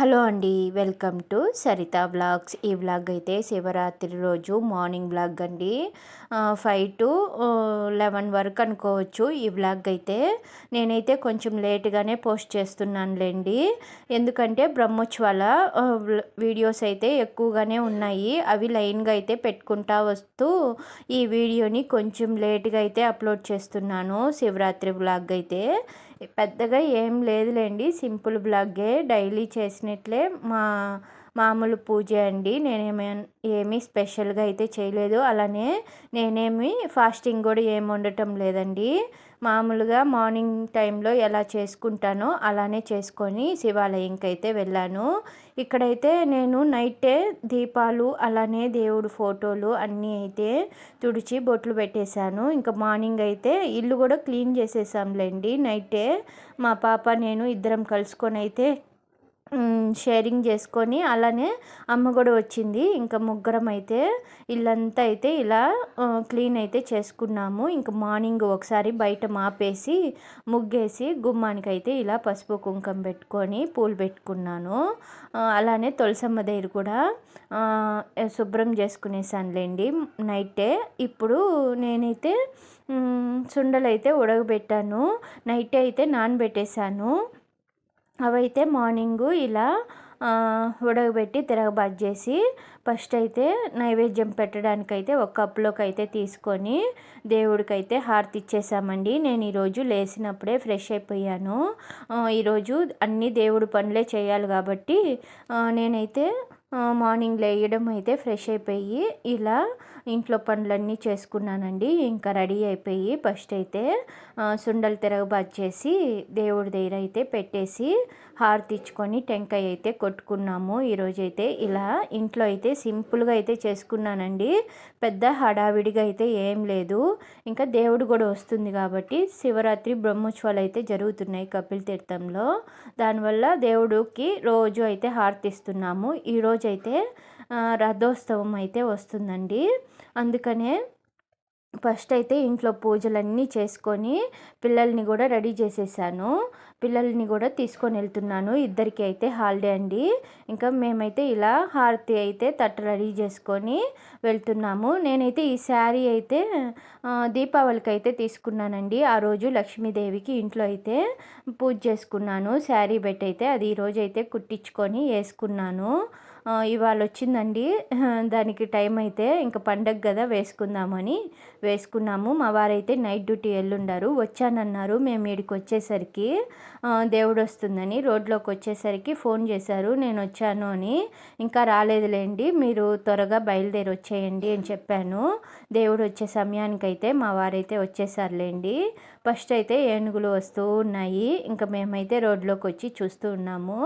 Hello అండి welcome to Saritha blogs ఈ blog అయితే శివరాత్రి రోజు మార్నింగ్ బ్లాగ్ అండి. ఫైవ్ టు లెవెన్ వరకు అనుకోవచ్చు ఈ బ్లాగ్ అయితే. నేనైతే కొంచెం లేట్గానే పోస్ట్ చేస్తున్నానులేండి. ఎందుకంటే బ్రహ్మోత్సవాల వీడియోస్ అయితే ఎక్కువగానే ఉన్నాయి. అవి లైన్గా అయితే పెట్టుకుంటా వస్తూ ఈ వీడియోని కొంచెం లేట్గా అయితే అప్లోడ్ చేస్తున్నాను శివరాత్రి బ్లాగ్ అయితే. పెద్దగా ఏం లేదులేండి. సింపుల్ బ్లాగే డైలీ చేసినట్లే మా మామూలు పూజ అండి. నేనేమే ఏమీ స్పెషల్గా అయితే చేయలేదు. అలానే నేనేమి ఫాస్టింగ్ కూడా ఏమి ఉండటం లేదండి. మామూలుగా మార్నింగ్ టైంలో ఎలా చేసుకుంటానో అలానే చేసుకొని శివాలయంకి అయితే వెళ్ళాను. ఇక్కడైతే నేను నైటే దీపాలు అలానే దేవుడు ఫోటోలు అన్నీ అయితే తుడిచి బొట్లు పెట్టేశాను. ఇంకా మార్నింగ్ అయితే ఇల్లు కూడా క్లీన్ చేసేసాంలేండి. నైటే మా పాప నేను ఇద్దరం కలుసుకొని అయితే షేరింగ్ చేసుకొని అలానే అమ్మ కూడా వచ్చింది. ఇంకా ముగ్గురం అయితే ఇల్లంతా అయితే ఇలా క్లీన్ అయితే చేసుకున్నాము. ఇంకా మార్నింగ్ ఒకసారి బయట మాపేసి ముగ్గేసి గుమ్మానికి అయితే ఇలా పసుపు కుంకం పెట్టుకొని పూలు పెట్టుకున్నాను. అలానే తులసమ్మ దగ్గర కూడా శుభ్రం చేసుకునేసానులేండి నైటే. ఇప్పుడు నేనైతే సుండలైతే ఉడకబెట్టాను. నైటే అయితే నానబెట్టేశాను. అవైతే మార్నింగు ఇలా ఉడకబెట్టి తిరగబాటు చేసి ఫస్ట్ అయితే నైవేద్యం పెట్టడానికైతే ఒక కప్లోకి అయితే తీసుకొని దేవుడికైతే హారతి ఇచ్చేసామండి. నేను ఈరోజు లేచినప్పుడే ఫ్రెష్ అయిపోయాను. ఈరోజు అన్ని దేవుడి పనులే చేయాలి కాబట్టి నేనైతే మార్నింగ్ లేయడం అయితే ఫ్రెష్ అయిపోయి ఇలా ఇంట్లో పనులన్నీ చేసుకున్నానండి. ఇంకా రెడీ అయిపోయి ఫస్ట్ అయితే సుండలు తిరగబాటు చేసి దేవుడి దగ్గర అయితే పెట్టేసి హారతి ఇచ్చుకొని టెంకాయ అయితే కొట్టుకున్నాము. ఈరోజైతే ఇలా ఇంట్లో అయితే సింపుల్గా అయితే చేసుకున్నానండి. పెద్ద హడావిడిగా అయితే ఏం లేదు. ఇంకా దేవుడు కూడా వస్తుంది కాబట్టి శివరాత్రి బ్రహ్మోత్సవాలు అయితే జరుగుతున్నాయి కపిల్ తీర్థంలో. దానివల్ల దేవుడికి రోజు అయితే హారతి ఇస్తున్నాము ఈరోజు అయితే రథోత్సవం అయితే వస్తుందండి. అందుకనే ఫస్ట్ అయితే ఇంట్లో పూజలన్నీ చేసుకొని పిల్లల్ని కూడా రెడీ చేసేసాను. పిల్లల్ని కూడా తీసుకొని వెళ్తున్నాను. ఇద్దరికి అయితే హాలిడే అండి. ఇంకా మేమైతే ఇలా హారతి అయితే తట్ట రెడీ చేసుకొని వెళ్తున్నాము. నేనైతే ఈ శారీ అయితే దీపావళికి అయితే తీసుకున్నానండి. ఆ రోజు లక్ష్మీదేవికి ఇంట్లో అయితే పూజ చేసుకున్నాను. శారీ బెట్ అయితే అది ఈరోజు అయితే కుట్టించుకొని వేసుకున్నాను. ఇవాళ వచ్చిందండి దానికి టైం అయితే ఇంకా పండగ కదా వేసుకుందామని వేసుకున్నాము. మా వారైతే నైట్ డ్యూటీ వెళ్ళుండారు వచ్చానన్నారు. మేము ఇక్కడికి వచ్చేసరికి దేవుడు వస్తుందని రోడ్లోకి వచ్చేసరికి ఫోన్ చేశారు. నేను వచ్చాను అని. ఇంకా రాలేదులేండి. మీరు త్వరగా బయలుదేరి వచ్చేయండి అని చెప్పాను. దేవుడు వచ్చే సమయానికైతే మా వారైతే వచ్చేసారులేండి. ఫస్ట్ అయితే ఏనుగులు వస్తూ ఉన్నాయి. ఇంకా మేమైతే రోడ్లోకి వచ్చి చూస్తూ ఉన్నాము.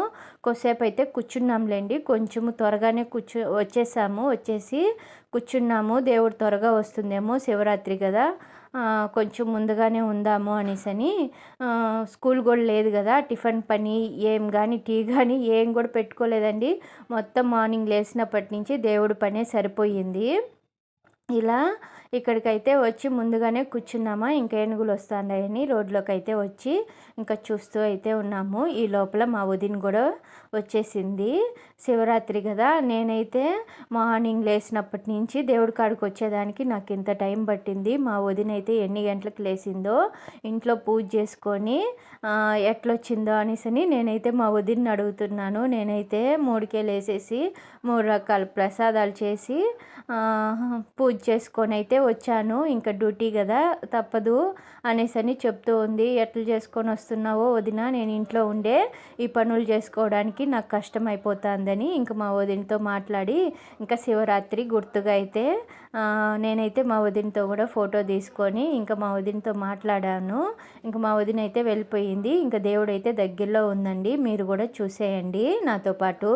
కొద్దిసేపు అయితే కూర్చున్నాంలేండి. కొంచెము త్వరగానే కూర్చో వచ్చేసాము వచ్చేసి కూర్చున్నాము. దేవుడు త్వరగా వస్తుందేమో శివరాత్రి కదా. కొంచెం ముందుగానే ఉందాము అనేసి అని. స్కూల్ కూడా లేదు కదా. టిఫిన్ పని ఏం కానీ టీ కానీ ఏం కూడా పెట్టుకోలేదండి. మొత్తం మార్నింగ్ లేచినప్పటి నుంచి దేవుడి పనే సరిపోయింది. ఇలా ఇక్కడికైతే వచ్చి ముందుగానే కూర్చున్నామా? ఇంకా ఏనుగులు వస్తాయని రోడ్లోకి అయితే వచ్చి ఇంకా చూస్తూ అయితే ఉన్నాము. ఈ లోపల మా వదిన కూడా వచ్చేసింది. శివరాత్రి కదా నేనైతే మార్నింగ్ లేచినప్పటి నుంచి దేవుడి కాడికి వచ్చేదానికి నాకు ఇంత టైం పట్టింది. మా వదిన అయితే ఎన్ని గంటలకు లేచిందో ఇంట్లో పూజ చేసుకొని ఎట్లొచ్చిందో అనేసి నేనైతే మా వదిన్ని అడుగుతున్నాను. నేనైతే మూడుకే లేసేసి మూడు రకాల ప్రసాదాలు చేసి పూజ చేసుకొని అయితే వచ్చాను. ఇంకా డ్యూటీ కదా తప్పదు అనేసి అని చెప్తూ ఉంది. ఎట్లా చేసుకొని వస్తున్నావో వదిన నేను ఇంట్లో ఉండే ఈ పనులు చేసుకోవడానికి నాకు కష్టం అయిపోతుందని ఇంకా మా వదినతో మాట్లాడి ఇంకా శివరాత్రి గుర్తుగా అయితే నేనైతే మా వదినతో కూడా ఫోటో తీసుకొని ఇంకా మా వదినతో మాట్లాడాను. ఇంకా మా వదిన అయితే వెళ్ళిపోయింది. ఇంకా దేవుడు అయితే దగ్గరలో ఉందండి. మీరు కూడా చూసేయండి నాతో పాటు.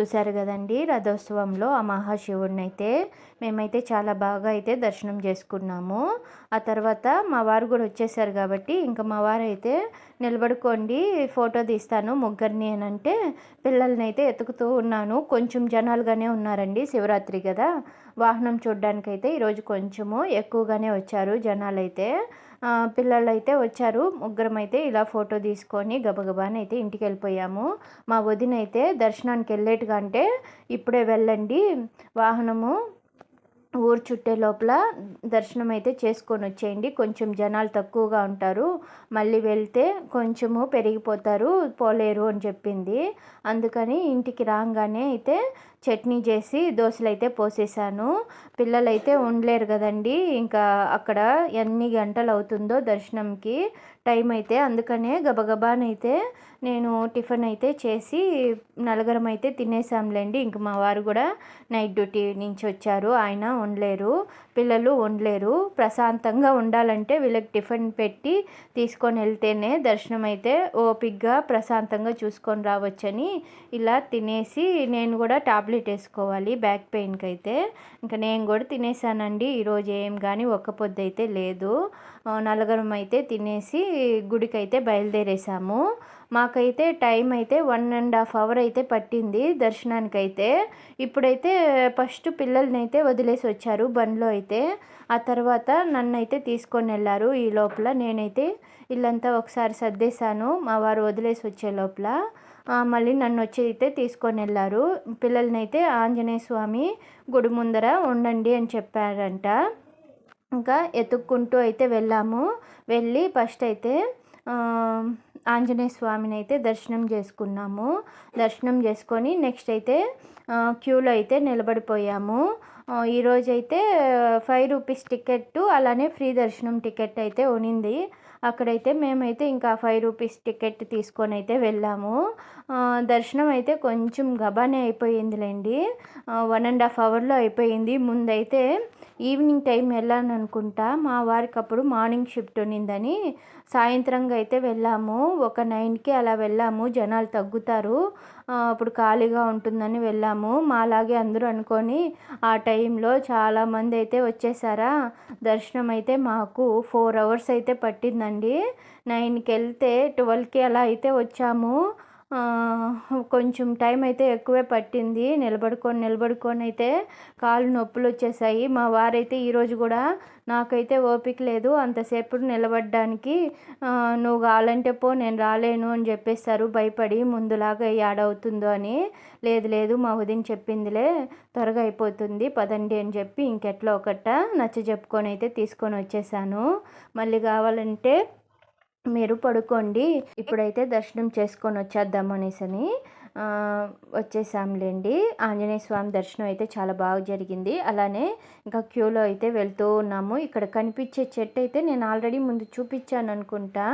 చూశారు కదండి రథోత్సవంలో ఆ మహాశివుడిని అయితే మేమైతే చాలా బాగా అయితే దర్శనం చేసుకున్నాము. ఆ తర్వాత మా వారు కూడా వచ్చేసారు కాబట్టి ఇంకా మా వారు అయితే నిలబడుకోండి ఫోటో తీస్తాను ముగ్గురిని అని అంటే పిల్లల్ని అయితే ఎతుకుతూ ఉన్నాను. కొంచెం జనాలుగానే ఉన్నారండి శివరాత్రి కదా. వాహనం చూడడానికైతే ఈరోజు కొంచెము ఎక్కువగానే వచ్చారు జనాలైతే. పిల్లలు అయితే వచ్చారు. ముగ్గురం అయితే ఇలా ఫోటో తీసుకొని గబగబానైతే అయితే ఇంటికి వెళ్ళిపోయాము మా వదిన అయితే దర్శనానికి వెళ్ళేట్టుగా అంటే ఇప్పుడే వెళ్ళండి వాహనము ఊరు చుట్టే లోపల దర్శనం అయితే చేసుకొని వచ్చేయండి కొంచెం జనాలు తక్కువగా ఉంటారు. మళ్ళీ వెళ్తే కొంచెము పెరిగిపోతారు. పోలేరు అని చెప్పింది. అందుకని ఇంటికి రాగానే అయితే చట్నీ చేసి దోశలు అయితే పోసేసాను. పిల్లలైతే ఉండలేరు కదండి. ఇంకా అక్కడ ఎన్ని గంటలు అవుతుందో దర్శనంకి టైం అయితే అందుకనే గబగబానైతే నేను టిఫిన్ అయితే చేసి నలుగురం అయితే తినేసాంలేండి. ఇంక మా వారు కూడా నైట్ డ్యూటీ నుంచి వచ్చారు. ఆయన ఉండలేరు. పిల్లలు ఉండలేరు. ప్రశాంతంగా ఉండాలంటే వీళ్ళకి టిఫిన్ పెట్టి తీసుకొని వెళ్తేనే దర్శనం అయితే ఓపిక్గా ప్రశాంతంగా చూసుకొని రావచ్చని ఇలా తినేసి నేను కూడా టాబ్లెట్ వేసుకోవాలి బ్యాక్ పెయిన్కి అయితే ఇంకా నేను కూడా తినేసానండి. ఈరోజు ఏం కానీ ఒక్క పొద్దు అయితే లేదు. నలుగురం అయితే తినేసి గుడికి అయితే బయలుదేరేసాము. మాకైతే టైం అయితే వన్ అండ్ హాఫ్ అవర్ అయితే పట్టింది దర్శనానికి అయితే ఇప్పుడైతే ఫస్ట్ పిల్లల్ని అయితే వదిలేసి వచ్చారు బండ్లో అయితే. ఆ తర్వాత నన్ను అయితే తీసుకొని వెళ్ళారు ఈ లోపల. నేనైతే ఇల్లంతా ఒకసారి సర్దేశాను మా వారు వదిలేసి వచ్చే లోపల. మళ్ళీ నన్ను వచ్చి అయితే తీసుకొని వెళ్ళారు. పిల్లల్ని అయితే ఆంజనేయ స్వామి గుడి ముందర ఉండండి అని చెప్పారంట. ఇంకా ఎత్తుక్కుంటూ అయితే వెళ్ళాము. వెళ్ళి ఫస్ట్ అయితే ఆంజనేయ స్వామిని అయితే దర్శనం చేసుకున్నాము. దర్శనం చేసుకొని నెక్స్ట్ అయితే క్యూలో అయితే నిలబడిపోయాము. ఈరోజైతే ఫైవ్ రూపీస్ టికెట్ అలానే ఫ్రీ దర్శనం టికెట్ అయితే ఉనింది. అక్కడైతే మేమైతే ఇంకా ఫైవ్ రూపీస్ టికెట్ తీసుకొని అయితే వెళ్ళాము. దర్శనం అయితే కొంచెం గబానే అయిపోయిందిలేండి. వన్ అండ్ హాఫ్ అవర్లో అయిపోయింది. ముందైతే ఈవినింగ్ టైం వెళ్ళాను అనుకుంటా మా వారికి అప్పుడు మార్నింగ్ షిఫ్ట్ ఉన్నిందని. సాయంత్రంగా అయితే వెళ్ళాము. ఒక నైన్కి అలా వెళ్ళాము. జనాలు తగ్గుతారు. అప్పుడు ఖాళీగా ఉంటుందని వెళ్ళాము. మాలాగే అందరూ అనుకొని ఆ టైంలో చాలామంది అయితే వచ్చేసారా? దర్శనం అయితే మాకు ఫోర్ అవర్స్ అయితే పట్టిందండి. నైన్కి వెళ్తే ట్వెల్వ్కి అలా అయితే వచ్చాము. కొంచెం టైం అయితే ఎక్కువే పట్టింది. నిలబడుకొని నిలబడుకొని అయితే కాళ్ళు నొప్పులు వచ్చేసాయి. మా వారైతే ఈరోజు కూడా నాకైతే ఓపిక లేదు. అంతసేపు నిలబడడానికి నువ్వు కావాలంటే పో నేను రాలేను అని చెప్పేస్తారు. భయపడి ముందులాగా యాడవుతుందో అని. లేదు లేదు మా ఉదయం చెప్పిందిలే. త్వరగా అయిపోతుంది పదండి అని చెప్పి ఇంకెట్లా ఒకట నచ్చ చెప్పుకొని అయితే తీసుకొని వచ్చేసాను. మళ్ళీ కావాలంటే మీరు పడుకోండి. ఇప్పుడైతే దర్శనం చేసుకొని వచ్చేద్దాం అనేసని వచ్చేసాంలేండి. ఆంజనేయ స్వామి దర్శనం అయితే చాలా బాగా జరిగింది. అలానే ఇంకా క్యూలో అయితే వెళ్తూ ఉన్నాము. ఇక్కడ కనిపించే చెట్టు అయితే నేను ఆల్రెడీ ముందు చూపించాను అనుకుంటా.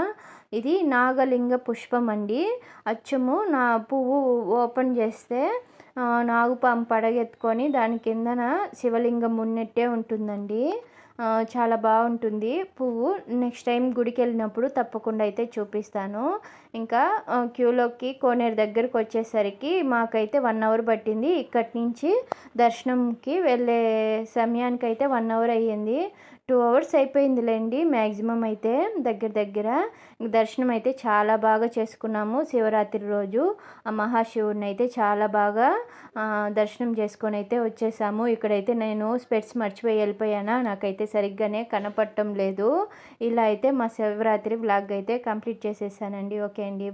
ఇది నాగలింగ పుష్పం అండి. అచ్చము నా పువ్వు ఓపెన్ చేస్తే నాగుపాము పడగెత్తుకొని దాని కిందన శివలింగం ఉన్నట్టే ఉంటుందండి. చాలా బాగుంటుంది. పువ్వు నెక్స్ట్ టైం గుడికి వెళ్ళినప్పుడు తప్పకుండా అయితే చూపిస్తాను. ఇంకా క్యూలోకి కోనేరు దగ్గరకు వచ్చేసరికి మాకైతే వన్ అవర్ పట్టింది. ఇక్కడి నుంచి దర్శనంకి వెళ్ళే సమయానికి అయితే వన్ అవర్ అయ్యింది. టూ అవర్స్ అయిపోయిందిలేండి మ్యాక్సిమం అయితే దగ్గర దగ్గర. దర్శనం అయితే చాలా బాగా చేసుకున్నాము శివరాత్రి రోజు. ఆ మహాశివుడిని అయితే చాలా బాగా దర్శనం చేసుకొని అయితే వచ్చేసాము. ఇక్కడైతే నేను స్పెట్స్ మర్చిపోయి వెళ్ళిపోయానా? నాకైతే సరిగ్గానే కనపడటం లేదు. ఇలా అయితే మా శివరాత్రి బ్లాగ్ అయితే కంప్లీట్ చేసేసానండి. ఓకే అండి.